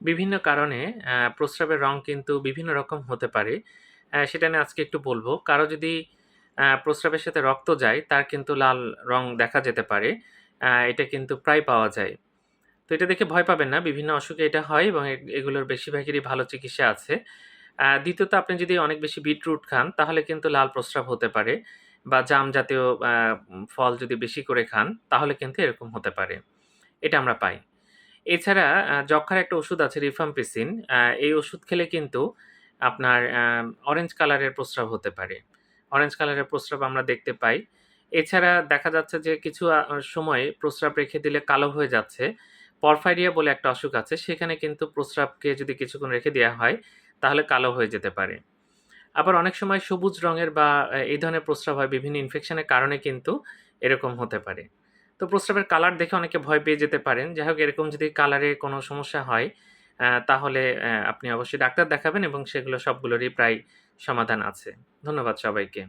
বিভিন্ন কারণে প্রস্রাবের রং কিন্তু বিভিন্ন রকম হতে পারে। সেটা নিয়ে আজকে একটু বলব। কারও যদি প্রস্রাবের সাথে রক্ত যায়, তার কিন্তু লাল রং দেখা যেতে পারে। এটা কিন্তু প্রায় পাওয়া যায়। তো এটা দেখে ভয় পাবেন না। বিভিন্ন অসুখে এটা হয় এবং এগুলোর বেশিরভাগেরই ভালো চিকিৎসা আছে। দ্বিতীয়ত আপনি যদি অনেক বেশি বিটরুট খান, তাহলে কিন্তু লাল প্রস্রাব হতে পারে বা জাম জাতীয় ফল যদি বেশি করে খান, তাহলে কিন্তু এরকম হতে পারে। এটা আমরা পাই। এছাড়া আ যক্ষ্মার একটা ওষুধ আছে রিফাম্পিসিন। এই ওষুধ খেলে কিন্তু আপনার অরেঞ্জ কালারের প্রস্রাব হতে পারে। অরেঞ্জ কালারের প্রস্রাব আমরা দেখতে পাই। এছাড়া দেখা যাচ্ছে যে কিছু সময় প্রস্রাব রেখে দিলে কালো হয়ে যাচ্ছে। পরফাইরিয়া বলে একটা অসুখ আছে। সেখানে কিন্তু প্রস্রাবকে যদি কিছুক্ষণ রেখে দেওয়া হয়, তাহলে কালো হয়ে যেতে পারে। আবার অনেক সময় সবুজ রঙের বা এই ধরনের প্রস্রাব হয় বিভিন্ন ইনফেকশনের কারণে কিন্তু এরকম হতে পারে। তো প্রস্রাবের কালার দেখে অনেকে ভয় পেয়ে যেতে পারেন। যাই হোক এরকম যদি কালারে কোনো সমস্যা হয়, তাহলে আপনি অবশ্যই ডাক্তার দেখাবেন এবং সেগুলো সবগুলোরই প্রায় সমাধান আছে। ধন্যবাদ সবাইকে।